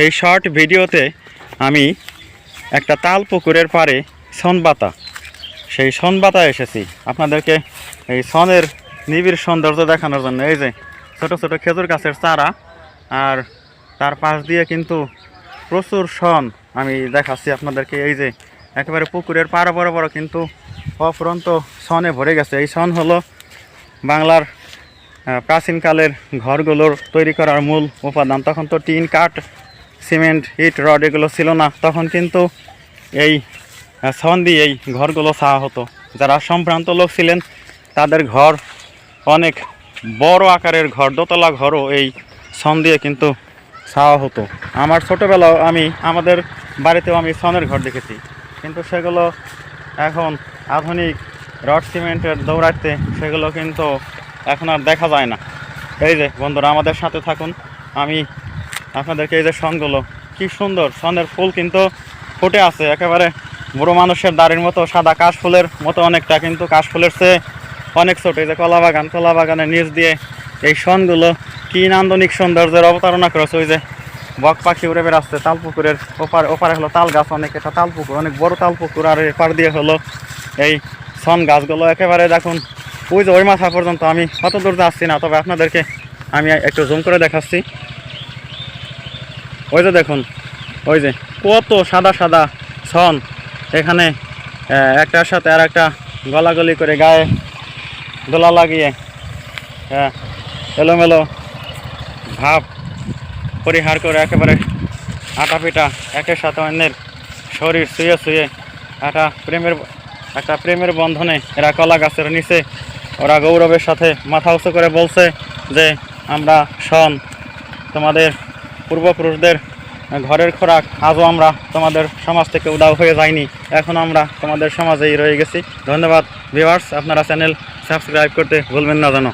এই শর্ট ভিডিওতে আমি একটা তাল পুকুরের পাড়ে সনবাতা, সেই সনবাতা এসেছি। আপনাদেরকে এই সনের নিবিড় সৌন্দর্য দেখানোর জন্য। এই যে ছোট ছোট খেজুর গাছের চারা, আর তার পাশ দিয়ে কিন্তু প্রচুর সন আমি দেখাচ্ছি আপনাদেরকে। এই যে একেবারে পুকুরের পাড় বড় বড় কিন্তু অফুরন্ত সনে ভরে গেছে। এই সন হলো বাংলার প্রাচীনকালের ঘরগুলোর তৈরি করার মূল উপাদান। তখন তো টিন, কাঠ সিমেন্ট ইট রড এগুলো ছিল না। তখন কিন্তু এই আহ, দিয়ে এই ঘরগুলো ছাওয়া হতো। যারা সম্ভ্রান্ত লোক ছিলেন তাদের ঘর অনেক বড় আকারের ঘর দোতলা ঘরও এই ছন দিয়ে কিন্তু ছাওয়া হতো। আমার ছোটোবেলাও আমি আমাদের বাড়িতেও আমি ছনের ঘর দেখেছি। কিন্তু সেগুলো এখন আধুনিক রড সিমেন্টের দৌড়াতে সেগুলো কিন্তু এখন আর দেখা যায় না। এই যে বন্ধুরা আমাদের সাথে থাকুন। আমি আপনাদেরকে এই যে সনগুলো কি সুন্দর, সনের ফুল কিন্তু ফুটে আছে, একেবারে বুড়ো মানুষের দাড়ির মতো, সাদা কাশ ফুলের মতো অনেকটা, কিন্তু কাশ ফুলের চেয়ে অনেক ছোট। এই যে কলা বাগান কলা বাগানের নিচ দিয়ে এই সনগুলো কি নান্দনিক সৌন্দর্যের অবতারণা করেছে। ওই যে বক পাখি উড়ে বেড়াচ্ছে তাল পুকুরের ওপার ওপারে হলো তাল গাছ, অনেক এটা তাল পুকুর অনেক বড় তাল পুকুর আর এপার দিয়ে হলো এই সন গাছগুলো। একেবারে দেখুন, ওই যে ওই মাথা পর্যন্ত আমি অত দূর যাচ্ছি না, তবে আপনাদেরকে আমি একটু জুম করে দেখাচ্ছি। ওই যে দেখুন ওই যে কত সাদা সাদা সন এখানে একটার সাথে আর একটা গলাগলি করে গায়ে দোলা লাগিয়ে আহ, এলোমেলো ভাব পরিহার করে একেবারে আটা পিটা একের সাথে অন্যের শরীর শুয়ে শুয়ে একটা প্রেমের একটা প্রেমের বন্ধনে এরা কলা গাছের নিচে ওরা গৌরবের সাথে মাথা উঁচু করে বলছে যে আমরা শন তোমাদের পূর্বপুরুষদের ঘরের খোরাক আজও আমরা তোমাদের সমাজ থেকে উদাও হয়ে যাইনি। এখন আমরা তোমাদের সমাজেই রয়ে গেছি। ধন্যবাদ ভিভার্স আপনারা চ্যানেল সাবস্ক্রাইব করতে ভুলবেন না জানো